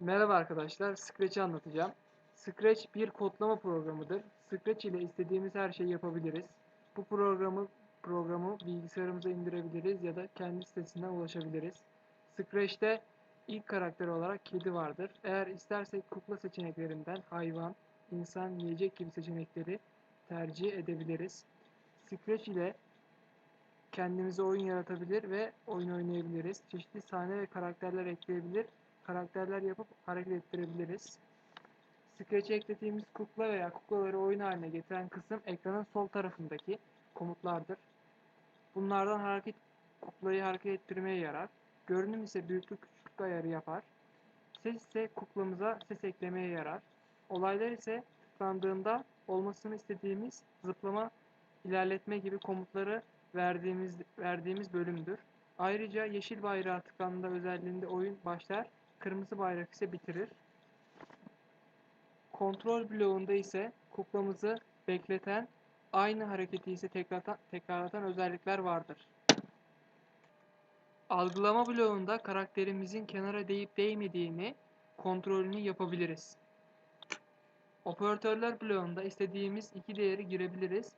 Merhaba arkadaşlar, Scratch'i anlatacağım. Scratch bir kodlama programıdır. Scratch ile istediğimiz her şeyi yapabiliriz. Bu programı programı bilgisayarımıza indirebiliriz ya da kendi sitesinden ulaşabiliriz. Scratch'te ilk karakter olarak kedi vardır. Eğer istersek kukla seçeneklerinden hayvan, insan, yiyecek gibi seçenekleri tercih edebiliriz. Scratch ile kendimize oyun yaratabilir ve oyun oynayabiliriz. Çeşitli sahne ve karakterler ekleyebilir karakterler yapıp hareket ettirebiliriz. Scratch'e eklediğimiz kukla veya kuklaları oyun haline getiren kısım ekranın sol tarafındaki komutlardır. Bunlardan hareket kuklayı hareket ettirmeye yarar. Görünüm ise büyüklük küçüklük ayarı yapar. Ses ise kuklamıza ses eklemeye yarar. Olaylar ise tıklandığında olmasını istediğimiz zıplama, ilerletme gibi komutları verdiğimiz verdiğimiz bölümdür. Ayrıca yeşil bayrağı tıklandığında özelliğinde oyun başlar, kırmızı bayrak ise bitirir. Kontrol bloğunda ise kuklamızı bekleten, aynı hareketi ise tekrarlatan, tekrarlatan özellikler vardır. Algılama bloğunda karakterimizin kenara değip değmediğini kontrolünü yapabiliriz. Operatörler bloğunda istediğimiz iki değeri girebiliriz.